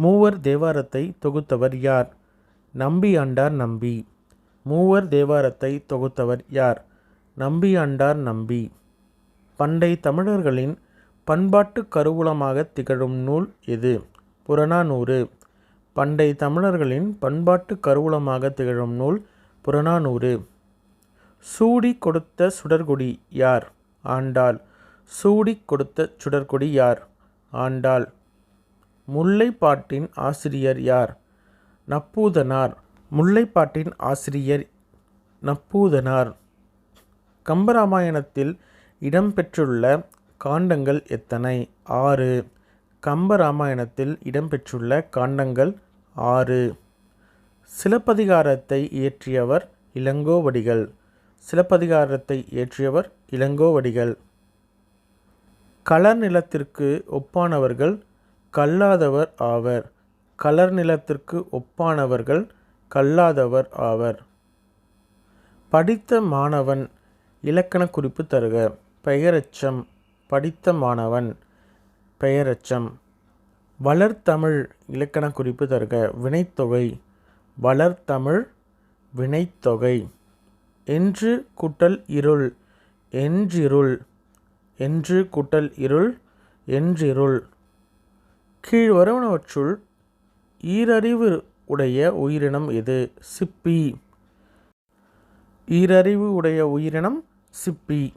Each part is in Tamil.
மூவர் தேவாரத்தை தொகுத்தவர் யார்? நம்பி ஆண்டார் நம்பி. மூவர் தேவாரத்தை தொகுத்தவர் யார்? நம்பி ஆண்டார் நம்பி. பண்டை தமிழர்களின் பண்பாட்டு கருவூலமாக திகழும் நூல் எது? புறநானூறு. பண்டை தமிழர்களின் பண்பாட்டு கருவூலமாக திகழும் நூல் புறநானூறு. சூடி கொடுத்த சுடர்கொடி யார்? ஆண்டாள். சூடி கொடுத்த சுடர்கொடி யார்? ஆண்டாள். முல்லைப்பாட்டின் ஆசிரியர் யார்? நப்பூதனார். முல்லைப்பாட்டின் ஆசிரியர் நப்பூதனார். கம்பராமாயணத்தில் இடம்பெற்றுள்ள காண்டங்கள் எத்தனை? ஆறு. கம்பராமாயணத்தில் இடம்பெற்றுள்ள காண்டங்கள் ஆறு. சிலப்பதிகாரத்தை இயற்றியவர் இளங்கோவடிகள். சிலப்பதிகாரத்தை இயற்றியவர் இளங்கோவடிகள். களர் நிலத்திற்கு ஒப்பானவர்கள் கல்லாதவர் ஆவர். கலர் நிலத்திற்கு ஒப்பானவர்கள் கல்லாதவர் ஆவர். படித்த மாணவன் இலக்கண குறிப்பு தருக. பெயரச்சம் படித்த மாணவன் பெயரச்சம். வளர்தமிழ் இலக்கண குறிப்பு தருக. வினைத்தொகை வளர்தமிழ் வினைத்தொகை. என்று கூட்டல் இருள் என்றிருள் என்று கூட்டல் இருள் என்றிருள். கீழ் வருவனவற்றுள் ஈரறிவு உடைய உயிரினம் எது? சிப்பி. ஈரறிவு உடைய உயிரினம் சிப்பி.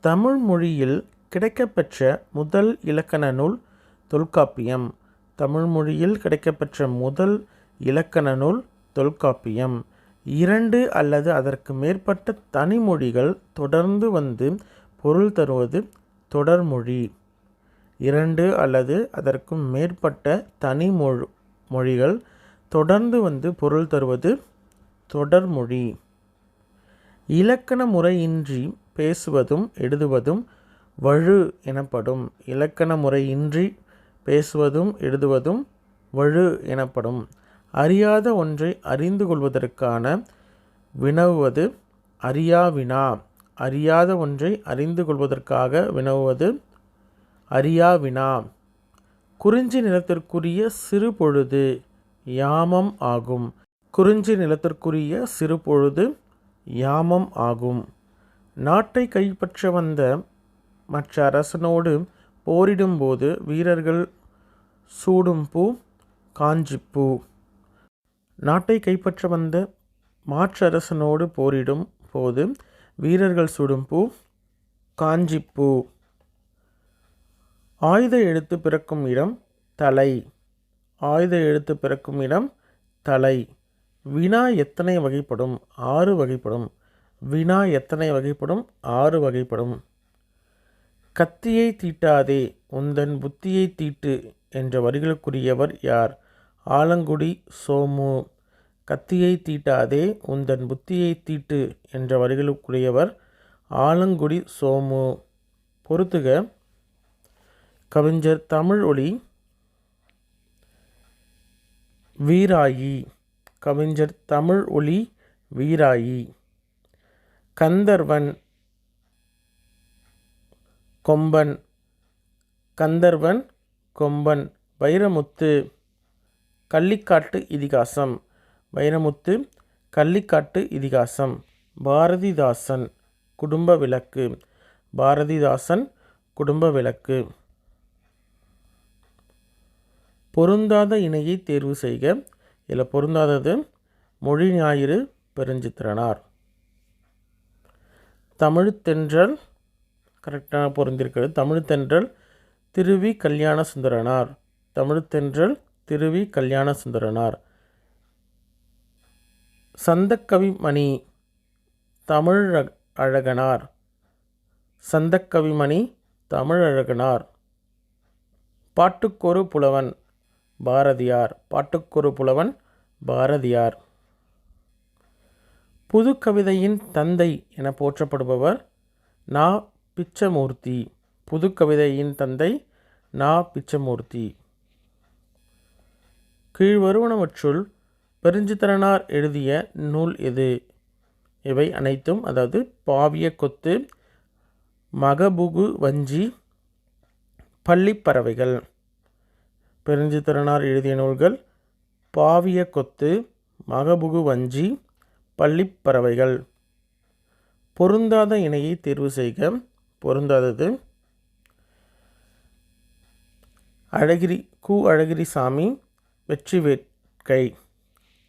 தமிழ் மொழியில் கிடைக்கப்பெற்ற முதல் இலக்கண நூல் தொல்காப்பியம். தமிழ் மொழியில் கிடைக்கப்பெற்ற முதல் இலக்கண நூல் தொல்காப்பியம். இரண்டு அல்லது அதற்கு மேற்பட்ட தனிமொழிகள் தொடர்ந்து வந்து பொருள் தருவது தொடர்மொழி. இரண்டு அல்லது அதற்கும் மேற்பட்ட தனி மொழி மொழிகள் தொடர்ந்து வந்து பொருள் தருவது தொடர்மொழி இலக்கண முறையின்றி பேசுவதும் எழுதுவதும் வழு எனப்படும். இலக்கண முறையின்றி பேசுவதும் எழுதுவதும் வழு எனப்படும். அறியாத ஒன்றை அறிந்து கொள்வதற்கான வினவுவது அறியா வினா அறியாத ஒன்றை அறிந்து கொள்வதற்காக வினவுவது அறியா வினா குறிஞ்சி நிலத்திற்குரிய சிறு பொழுது யாமம் ஆகும். குறிஞ்சி நிலத்திற்குரிய சிறு பொழுது யாமம் ஆகும். நாட்டை கைப்பற்ற வந்த மற்ற அரசனோடு போரிடும்போது வீரர்கள் சூடும் பூ காஞ்சிப்பூ நாட்டை கைப்பற்ற வந்த மாற்று அரசனோடு போரிடும் போது வீரர்கள் சூடும் பூ காஞ்சிப்பூ ஆயுத எழுத்து பிறக்கும் இடம் தலை. ஆயுத எழுத்து பிறக்கும் இடம் தலை. வினா எத்தனை வகைப்படும்? ஆறு வகைப்படும். வினா எத்தனை வகைப்படும்? ஆறு வகைப்படும். கத்தியை தீட்டாதே உந்தன் புத்தியை தீட்டு என்ற வரிகளுக்குரியவர் யார்? ஆலங்குடி சோமு. கத்தியை தீட்டாதே உந்தன் புத்தியை தீட்டு என்ற வரிகளுக்குரியவர் ஆலங்குடி சோமு. பொறுத்துக. கவிஞர் தமிழ் ஒளி. வீராயி. கவிஞர் தமிழ் ஒளி வீராயி. கந்தர்வன். கொம்பன். கந்தர்வன் கொம்பன். வைரமுத்து. கள்ளிக்காட்டு இதிகாசம். வைரமுத்து கள்ளிக்காட்டு இதிகாசம். பாரதிதாசன் குடும்ப விளக்கு. பாரதிதாசன் குடும்ப விளக்கு. பொருந்தாத இணையை தேர்வு செய்க. இதில் பொருந்தாதது மொழி ஞாயிறு பெருஞ்சித்திரனார். தமிழ்த்தென்றல் கரெக்டாக பொருந்திருக்கிறது. தமிழ்த்தென்றல் திருவி கல்யாண சுந்தரனார் தமிழ்த்தென்றல் திருவி கல்யாண சுந்தரனார் சந்தக்கவிமணி தமிழ் அழகனார். சந்தக்கவிமணி தமிழழகனார் பாட்டுக்கொரு புலவன் பாரதியார். பாட்டுக்கொரு புலவன் பாரதியார். புது கவிதையின் தந்தை என போற்றப்படுபவர் நா. பிச்சமூர்த்தி. புது கவிதையின் தந்தை நா. பிச்சமூர்த்தி. கீழ்வருவனவற்றுள் பெருஞ்சித்திரனார் எழுதிய நூல் எது? இவை அனைத்தும் அதாவது பாவிய கொத்து மகபுகு வஞ்சி பள்ளிப்பறவைகள் பெருஞ்சித்திரனார் எழுதிய நூல்கள் பாவிய கொத்து மகபுகு வஞ்சி பள்ளிப்பறவைகள் பொருந்தாத இணையை தேர்வு செய்க. பொருந்தாதது. அழகிரி கு அழகிரி சாமி வெற்றி வேட்கை.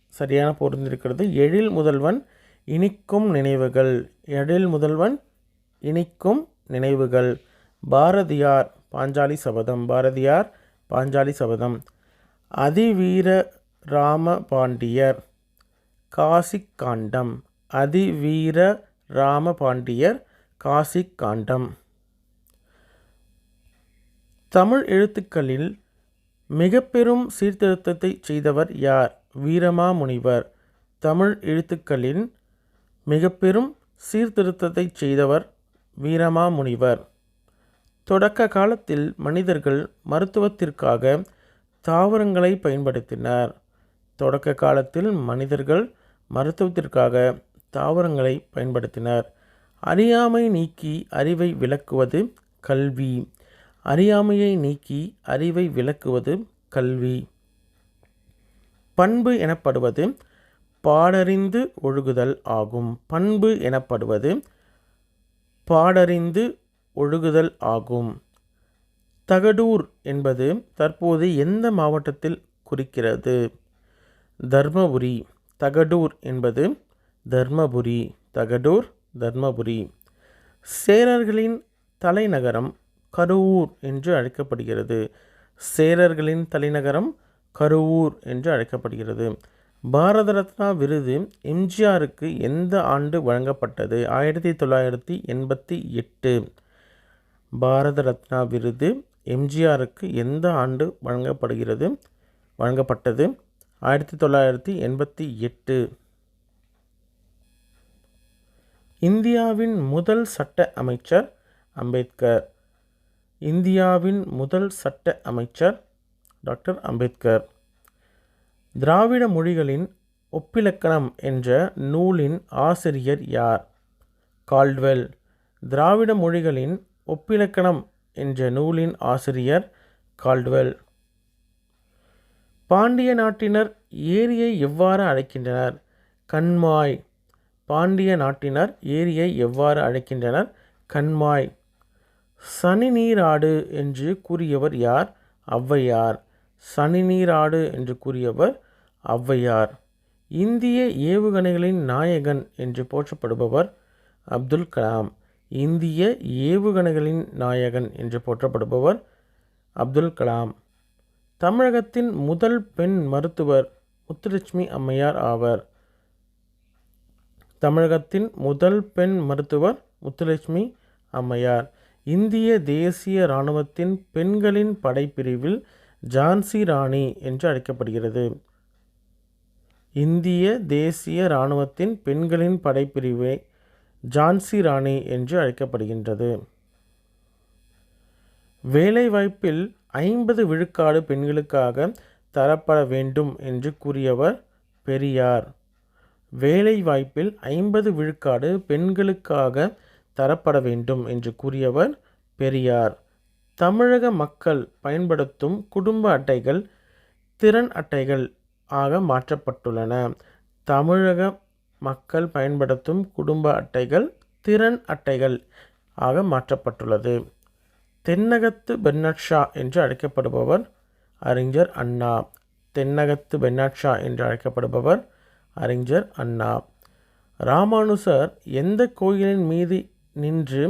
சரியான பொருந்திருக்கிறது எழில் முதல்வன் இனிக்கும் நினைவுகள். எழில் முதல்வன் இனிக்கும் நினைவுகள். பாரதியார் பாஞ்சாலி சபதம். பாரதியார் பாஞ்சாலி சபதம். அதிவீர ராம பாண்டியர் காசிக் காண்டம் அதிவீர ராம பாண்டியர் காசிக் காண்டம் தமிழ் எழுத்துக்களில் மிக பெரும் சீர்திருத்தத்தை செய்தவர் யார்? வீரமாமுனிவர். தமிழ் எழுத்துக்களின் மிக பெரும் சீர்திருத்தத்தை செய்தவர் வீரமாமுனிவர். தொடக்க காலத்தில் மனிதர்கள் மருத்துவத்திற்காக தாவரங்களை பயன்படுத்தினர். தொடக்க காலத்தில் மனிதர்கள் மருத்துவத்திற்காக தாவரங்களை பயன்படுத்தினர். அறியாமை நீக்கி அறிவை விளக்குவது கல்வி. அறியாமையை நீக்கி அறிவை விளக்குவது கல்வி. பண்பு எனப்படுவது பாடறிந்து ஒழுகுதல் ஆகும். பண்பு எனப்படுவது பாடறிந்து ஒழுகுதல் ஆகும். தகடூர் என்பது தற்போது எந்த மாவட்டத்தில் குறிக்கிறது? தர்மபுரி. தகடூர் என்பது தர்மபுரி. தகடூர் தர்மபுரி. சேரர்களின் தலைநகரம் கருவூர் என்று அழைக்கப்படுகிறது. சேரர்களின் தலைநகரம் கருவூர் என்று அழைக்கப்படுகிறது. பாரத ரத்னா விருது எம்ஜிஆருக்கு எந்த ஆண்டு வழங்கப்பட்டது? ஆயிரத்தி தொள்ளாயிரத்தி எண்பத்தி எட்டு. பாரத ரத்னா விருது எம்ஜிஆருக்கு எந்த ஆண்டு வழங்கப்படுகிறது? வழங்கப்பட்டது ஆயிரத்தி தொள்ளாயிரத்தி எண்பத்தி எட்டு. இந்தியாவின் முதல் சட்ட அமைச்சர் அம்பேத்கர். இந்தியாவின் முதல் சட்ட அமைச்சர் டாக்டர் அம்பேத்கர். திராவிட மொழிகளின் ஒப்பிலக்கணம் என்ற நூலின் ஆசிரியர் யார்? கால்ட்வெல். திராவிட மொழிகளின் ஒப்பிலக்கணம் என்ற நூலின் ஆசிரியர் கால்டுவெல். பாண்டிய நாட்டினர் ஏரியை எவ்வாறு அழைக்கின்றனர்? கண்மாய். பாண்டிய நாட்டினர் ஏரியை எவ்வாறு அழைக்கின்றனர்? கண்மாய். சனி நீராடு என்று கூறியவர் யார்? ஔவையார். சனி நீராடு என்று கூறியவர் ஔவையார். இந்திய ஏவுகணைகளின் நாயகன் என்று போற்றப்படுபவர் அப்துல் கலாம். இந்திய ஏவுகணைகளின் நாயகன் என்று போற்றப்படுபவர் அப்துல் கலாம். தமிழகத்தின் முதல் பெண் மருத்துவர் முத்துலட்சுமி அம்மையார் ஆவர். தமிழகத்தின் முதல் பெண் மருத்துவர் முத்துலட்சுமி அம்மையார். இந்திய தேசிய இராணுவத்தின் பெண்களின் படைப்பிரிவில் ஜான்சி ராணி என்று அழைக்கப்படுகிறது. இந்திய தேசிய இராணுவத்தின் பெண்களின் படைப்பிரிவை ஜான்சி ராணி என்று அழைக்கப்படுகின்றது. வேலைவாய்ப்பில் ஐம்பது விழுக்காடு பெண்களுக்காக தரப்பட வேண்டும் என்று கூறியவர் பெரியார். வேலைவாய்ப்பில் ஐம்பது விழுக்காடு பெண்களுக்காக தரப்பட வேண்டும் என்று கூறியவர் பெரியார். தமிழக மக்கள் பயன்படுத்தும் குடும்ப அட்டைகள் திறன் அட்டைகள் ஆக மாற்றப்பட்டுள்ளன. தமிழக மக்கள் பயன்படுத்தும் குடும்ப அட்டைகள் திறன் அட்டைகள் ஆக மாற்றப்பட்டுள்ளது. தென்னகத்து பென்னட்ஷா என்று அழைக்கப்படுபவர் அறிஞர் அண்ணா. தென்னகத்து பென்னட்ஷா என்று அழைக்கப்படுபவர் அறிஞர் அண்ணா. ராமானுசர் எந்த கோயிலின் மீது நின்று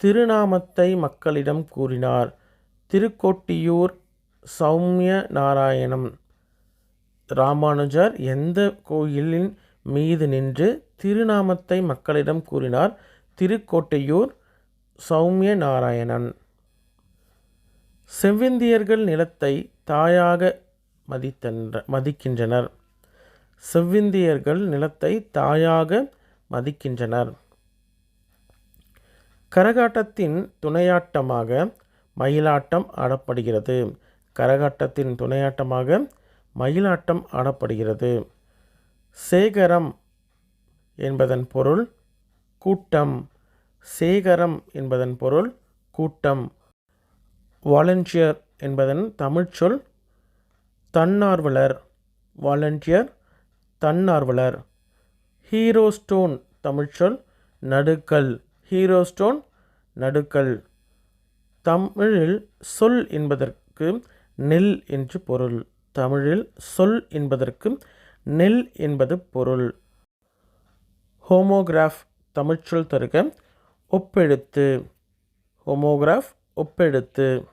திருநாமத்தை மக்களிடம் கூறினார்? திருக்கோட்டியூர் சௌமிய நாராயணம். ராமானுஜர் எந்த கோயிலின் மீது நின்று திருநாமத்தை மக்களிடம் கூறினார் திருக்கோட்டையூர் சௌமிய நாராயணன் செவ்விந்தியர்கள் நிலத்தை தாயாக மதித்தன்ற மதிக்கின்றனர். செவ்விந்தியர்கள் நிலத்தை தாயாக மதிக்கின்றனர். கரகாட்டத்தின் துணையாட்டமாக மயிலாட்டம் ஆடப்படுகிறது. கரகாட்டத்தின் துணையாட்டமாக மயிலாட்டம் ஆடப்படுகிறது. சேகரம் என்பதன் பொருள் கூட்டம். சேகரம் என்பதன் பொருள் கூட்டம். வாலண்டியர் என்பதன் தமிழ்ச்சொல் தன்னார்வலர். வாலண்டியர் தன்னார்வலர். ஹீரோ ஸ்டோன் தமிழ்ச்சொல் நடுக்கல். ஹீரோ ஸ்டோன் நடுக்கல். தமிழில் சொல் என்பதற்கு நெல் என்று பொருள். தமிழில் சொல் என்பதற்கு நெல் என்பது பொருள். ஹோமோகிராஃப் தமிழ்ச்சொல் தருக. ஒப்பெழுத்து. ஹோமோகிராஃப் ஒப்பெடுத்து